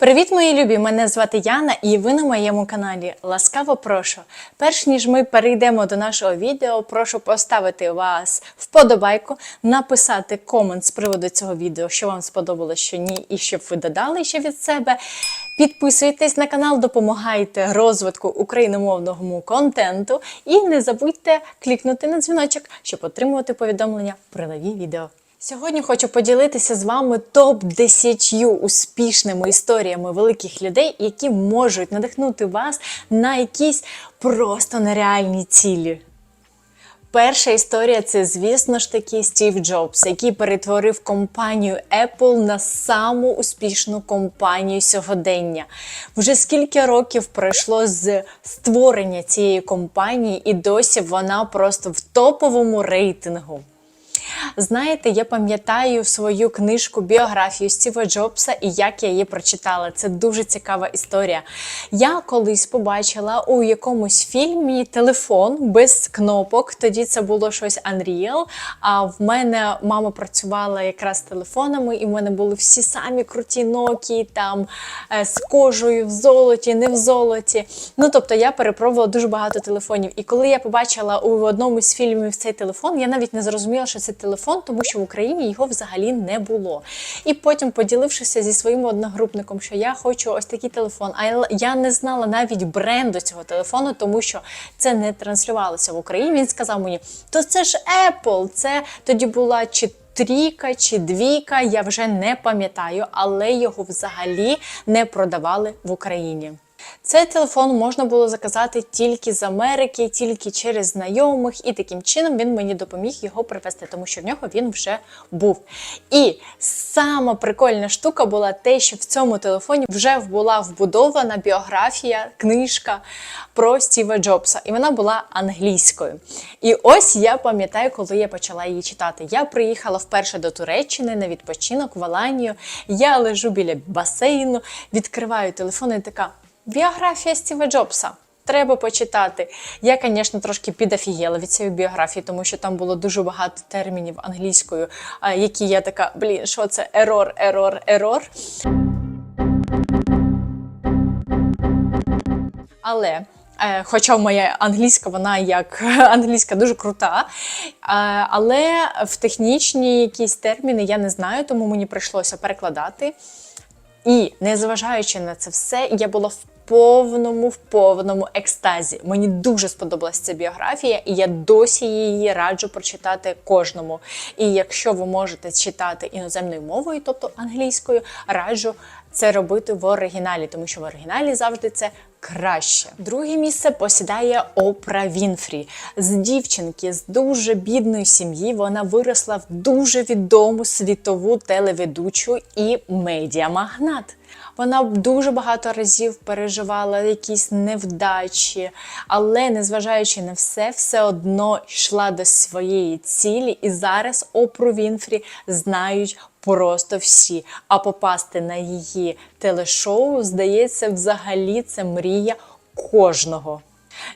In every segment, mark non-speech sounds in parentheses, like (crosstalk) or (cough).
Привіт, мої любі! Мене звати Яна, і ви на моєму каналі. Ласкаво прошу. Перш ніж ми перейдемо до нашого відео, прошу поставити вас вподобайку, написати комент з приводу цього відео, що вам сподобалось, що ні, і щоб ви додали ще від себе. Підписуйтесь на канал, допомагайте розвитку україномовного контенту. І не забудьте клікнути на дзвіночок, щоб отримувати повідомлення про нові відео. Сьогодні хочу поділитися з вами топ 10 успішними історіями великих людей, які можуть надихнути вас на якісь просто нереальні цілі. Перша історія це, звісно ж таки, Стів Джобс, який перетворив компанію Apple на саму успішну компанію сьогодення. Вже скільки років пройшло з створення цієї компанії, і досі вона просто в топовому рейтингу. Знаєте, я пам'ятаю свою книжку біографію Стіва Джобса і як я її прочитала. Це дуже цікава історія. Я колись побачила у якомусь фільмі телефон без кнопок. Тоді це було щось Unreal. А в мене мама працювала якраз телефонами, і в мене були всі самі круті Nokia, там е, з кожею в золоті, не в золоті. Ну тобто я перепробувала дуже багато телефонів. І коли я побачила у одному з фільмів цей телефон, я навіть не зрозуміла, що це телефон, тому що в Україні його взагалі не було. І потім, поділившися зі своїм одногрупником, що я хочу ось такий телефон, а я не знала навіть бренду цього телефону, тому що це не транслювалося в Україні. Він сказав мені: то це ж Apple, це тоді була чи. Трійка чи двійка, я вже не пам'ятаю, але його взагалі не продавали в Україні. Цей телефон можна було заказати тільки з Америки, тільки через знайомих, і таким чином він мені допоміг його привезти, тому що в нього він вже був. І сама прикольна штука була те, що в цьому телефоні вже була вбудована біографія, книжка про Стіва Джобса, і вона була англійською. І ось я пам'ятаю, коли я почала її читати. Я приїхала вперше до Туреччини на відпочинок в Аланію. Я лежу біля басейну, відкриваю телефон і така. Біографія Стіва Джобса. Треба почитати. Я, звісно, трошки підофігела від цієї біографії, тому що там було дуже багато термінів англійською, які я така, блін, що це ерор, ерор, ерор. Але. Хоча моя англійська, вона як (laughs) англійська дуже крута. Але в технічні якісь терміни я не знаю, тому мені прийшлося перекладати. І незважаючи на це все, я була повному, в повному екстазі. Мені дуже сподобалася ця біографія, і я досі її раджу прочитати кожному. І якщо ви можете читати іноземною мовою, тобто англійською, раджу це робити в оригіналі, тому що в оригіналі завжди це краще. Друге місце посідає Опра Вінфрі. З дівчинки з дуже бідної сім'ї вона виросла в дуже відому світову телеведучу і медіамагнат. Вона дуже багато разів переживала якісь невдачі, але незважаючи на все, все одно йшла до своєї цілі, і зараз Опру Вінфрі знають просто всі. А попасти на її телешоу, здається, взагалі це мрія кожного.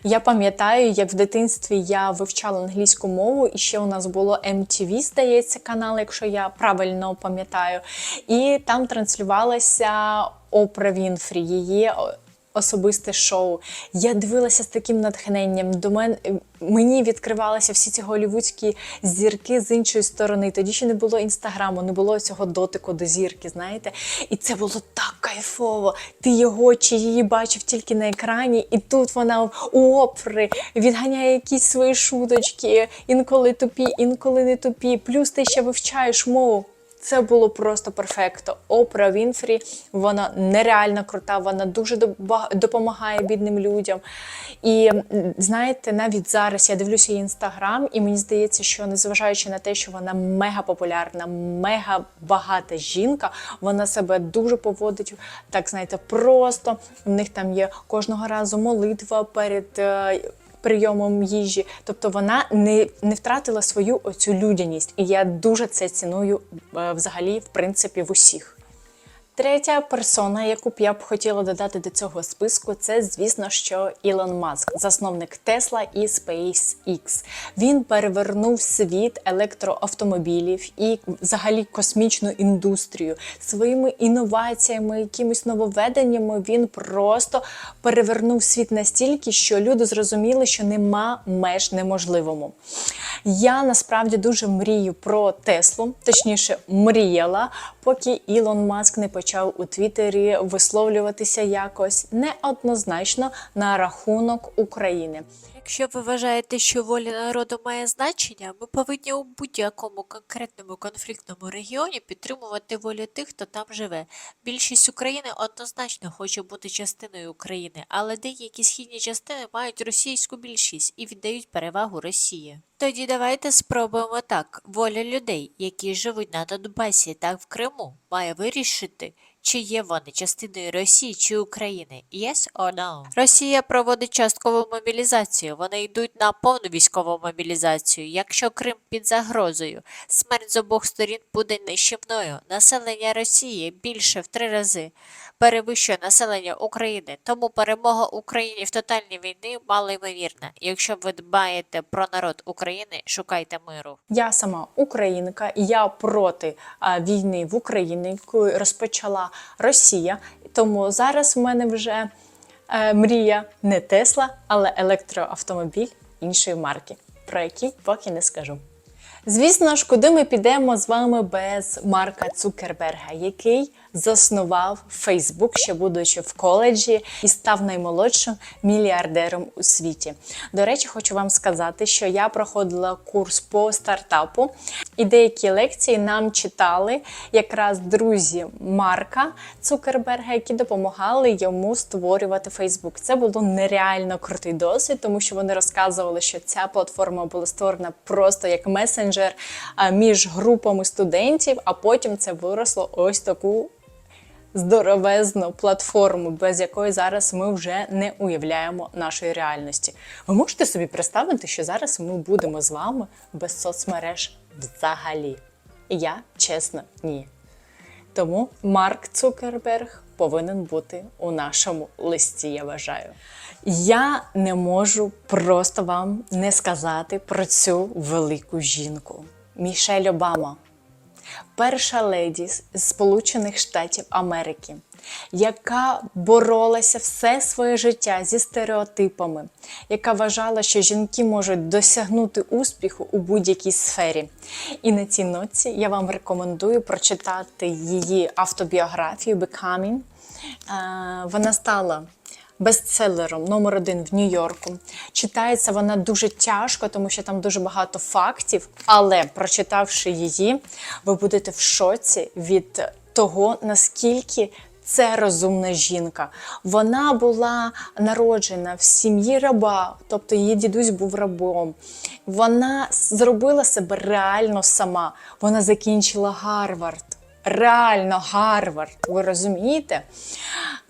Я пам'ятаю, як в дитинстві я вивчала англійську мову, і ще у нас було MTV, здається, канал, якщо я правильно пам'ятаю. І там транслювалася Опра Вінфрі, її особисте шоу. Я дивилася з таким натхненням. До мене мені відкривалися всі ці голівудські зірки з іншої сторони. Тоді ще не було інстаграму, не було цього дотику до зірки. Знаєте, і це було так кайфово. Ти його чи її бачив тільки на екрані, і тут вона у опри відганяє якісь свої шуточки, інколи тупі, інколи не тупі. Плюс ти ще вивчаєш мову. Це було просто перфекто. Опра Вінфрі, вона нереально крута, вона дуже допомагає бідним людям. І знаєте, навіть зараз я дивлюся її інстаграм, і мені здається, що незважаючи на те, що вона мега популярна, мега багата жінка, вона себе дуже поводить, так знаєте, просто. В них там є кожного разу молитва перед прийомом їжі. Тобто вона не не втратила свою оцю людяність. І я дуже це ціную е, взагалі, в принципі, в усіх. Третя персона, яку б я б хотіла додати до цього списку, це, звісно, що Ілон Маск, засновник Тесла і SpaceX. Він перевернув світ електроавтомобілів і взагалі космічну індустрію своїми інноваціями, якимись нововведеннями. Він просто перевернув світ настільки, що люди зрозуміли, що нема меж неможливому. Я насправді дуже мрію про Теслу, точніше, мріяла, поки Ілон Маск не почав у Твіттері висловлюватися якось неоднозначно на рахунок України. Якщо ви вважаєте, що воля народу має значення, ми повинні у будь-якому конкретному конфліктному регіоні підтримувати волю тих, хто там живе. Більшість України однозначно хоче бути частиною України, але деякі східні частини мають російську більшість і віддають перевагу Росії. Тоді давайте спробуємо так. Воля людей, які живуть на Донбасі та в Криму, має вирішити, чи є вони частиною Росії чи України? Yes or no? Росія проводить часткову мобілізацію. Вони йдуть на повну військову мобілізацію. Якщо Крим під загрозою, смерть з обох сторін буде нищівною. Населення Росії більше в три рази перевищує населення України. Тому перемога України в тотальній війні малоймовірна. Якщо ви дбаєте про народ України, шукайте миру. Я сама українка, і я проти війни в Україні, яку розпочала Росія. Тому зараз в мене вже е, мрія не Тесла, але електроавтомобіль іншої марки, про який поки не скажу. Звісно ж, куди ми підемо з вами без Марка Цукерберга, який заснував Фейсбук, ще будучи в коледжі, і став наймолодшим мільярдером у світі. До речі, хочу вам сказати, що я проходила курс по стартапу, і деякі лекції нам читали якраз друзі Марка Цукерберга, які допомагали йому створювати Фейсбук. Це було нереально крутий досвід, тому що вони розказували, що ця платформа була створена просто як месенджер між групами студентів, а потім це виросло ось таку здоровезну платформу, без якої зараз ми вже не уявляємо нашої реальності. Ви можете собі представити, що зараз ми будемо з вами без соцмереж взагалі? Я чесно, ні. Тому Марк Цукерберг повинен бути у нашому листі, я вважаю. Я не можу просто вам не сказати про цю велику жінку. Мішель Обама перша леді з Сполучених Штатів Америки, яка боролася все своє життя зі стереотипами, яка вважала, що жінки можуть досягнути успіху у будь-якій сфері. І на цій ноці я вам рекомендую прочитати її автобіографію Becoming. Е, Вона стала бестселером номер один в Нью-Йорку. Читається вона дуже тяжко, тому що там дуже багато фактів. Але прочитавши її, ви будете в шоці від того, наскільки. Це розумна жінка. Вона була народжена в сім'ї раба, тобто її дідусь був рабом. Вона зробила себе реально сама. Вона закінчила Гарвард. Реально Гарвард, ви розумієте?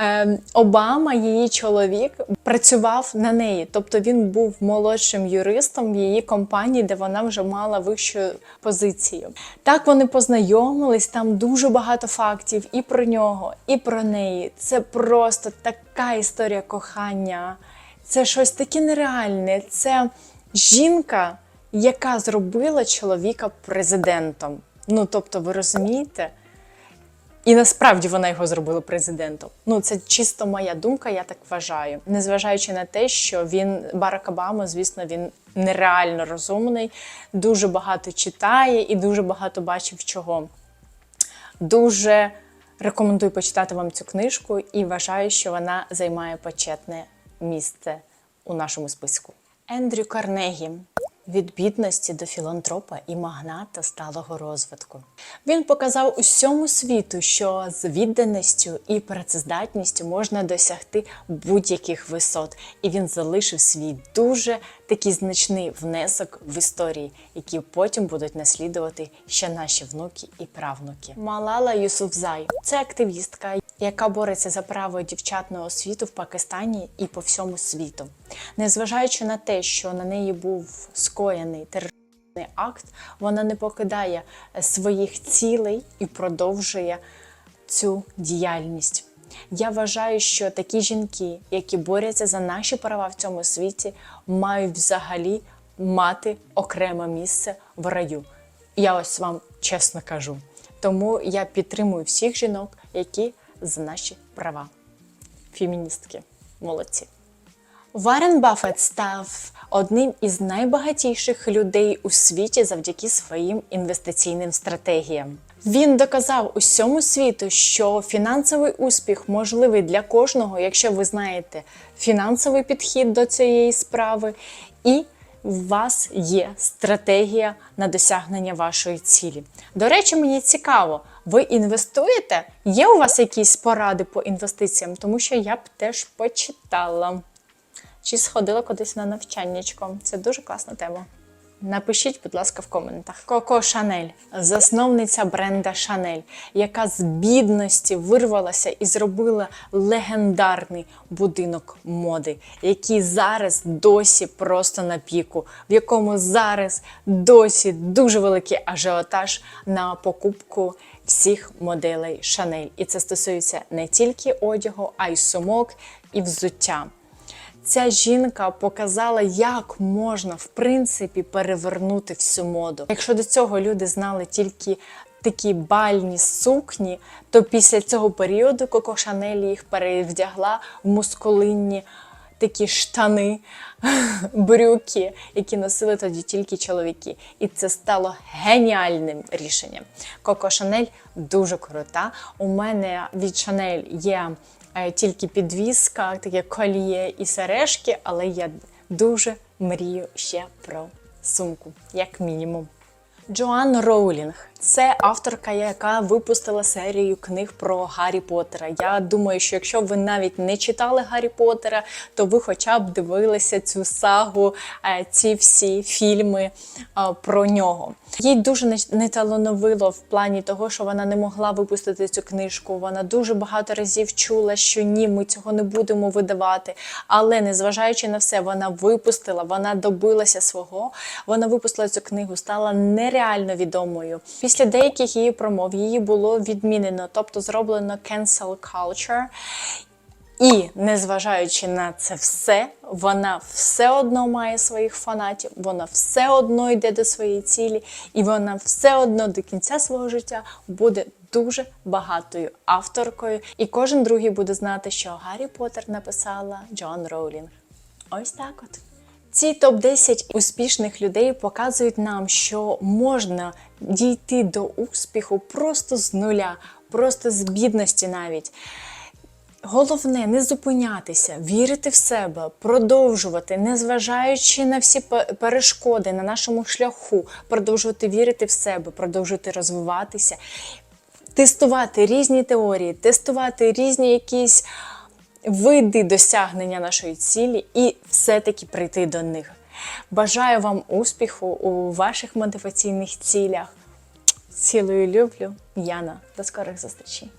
Е, Обама, її чоловік, працював на неї, тобто він був молодшим юристом в її компанії, де вона вже мала вищу позицію. Так вони познайомились, там дуже багато фактів і про нього, і про неї. Це просто така історія кохання. Це щось таке нереальне. Це жінка, яка зробила чоловіка президентом. Ну, тобто, ви розумієте? І насправді вона його зробила президентом. Ну це чисто моя думка, я так вважаю. Незважаючи на те, що він Барак Обама, звісно, він нереально розумний, дуже багато читає і дуже багато бачив чого. Дуже рекомендую почитати вам цю книжку і вважаю, що вона займає почетне місце у нашому списку. Ендрю Карнегі від бідності до філантропа і магната сталого розвитку. Він показав усьому світу, що з відданістю і працездатністю можна досягти будь-яких висот, і він залишив свій дуже такий значний внесок в історії, які потім будуть наслідувати ще наші внуки і правнуки. Малала Юсуфзай це активістка, яка бореться за право дівчат на освіту в Пакистані і по всьому світу. Незважаючи на те, що на неї був скоєний терористичний акт, вона не покидає своїх цілей і продовжує цю діяльність. Я вважаю, що такі жінки, які борються за наші права в цьому світі, мають взагалі мати окреме місце в раю. Я ось вам чесно кажу. Тому я підтримую всіх жінок, які за наші права. Феміністки, молодці. Варен Баффет став одним із найбагатіших людей у світі завдяки своїм інвестиційним стратегіям. Він доказав усьому світу, що фінансовий успіх можливий для кожного, якщо ви знаєте фінансовий підхід до цієї справи, і у вас є стратегія на досягнення вашої цілі. До речі, мені цікаво, ви інвестуєте? Є у вас якісь поради по інвестиціям? Тому що я б теж почитала. Чи сходила кудись на навчаннячко? Це дуже класна тема. Напишіть, будь ласка, в коментах. Коко Шанель, засновниця бренда Шанель, яка з бідності вирвалася і зробила легендарний будинок моди, який зараз досі просто на піку, в якому зараз досі дуже великий ажіотаж на покупку всіх моделей Шанель. І це стосується не тільки одягу, а й сумок і взуття. Ця жінка показала, як можна в принципі перевернути всю моду. Якщо до цього люди знали тільки такі бальні сукні, то після цього періоду Коко Шанель їх перевдягла в мускулинні такі штани, (laughs) брюки, які носили тоді тільки чоловіки. І це стало геніальним рішенням. Коко Шанель дуже крута. У мене від Шанель є тільки підвіска, таке коліє і сережки, але я дуже мрію ще про сумку, як мінімум. Джоан Роулінг це авторка, яка випустила серію книг про Гаррі Поттера. Я думаю, що якщо ви навіть не читали Гаррі Поттера, то ви хоча б дивилися цю сагу, е, ці всі фільми е, про нього. Їй дуже не- неталановило в плані того, що вона не могла випустити цю книжку. Вона дуже багато разів чула, що ні, ми цього не будемо видавати. Але незважаючи на все, вона випустила, вона добилася свого. Вона випустила цю книгу, стала нереально відомою. Після деяких її промов її було відмінено, тобто зроблено cancel culture. І незважаючи на це все, вона все одно має своїх фанатів, вона все одно йде до своєї цілі, і вона все одно до кінця свого життя буде дуже багатою авторкою. І кожен другий буде знати, що Гаррі Поттер написала Джон Роулінг. Ось так от. Ці топ-10 успішних людей показують нам, що можна дійти до успіху просто з нуля, просто з бідності навіть. Головне не зупинятися, вірити в себе, продовжувати, незважаючи на всі перешкоди на нашому шляху, продовжувати вірити в себе, продовжувати розвиватися, тестувати різні теорії, тестувати різні якісь види досягнення нашої цілі і все-таки прийти до них. Бажаю вам успіху у ваших мотиваційних цілях. Цілую люблю, Яна. До скорих зустрічей!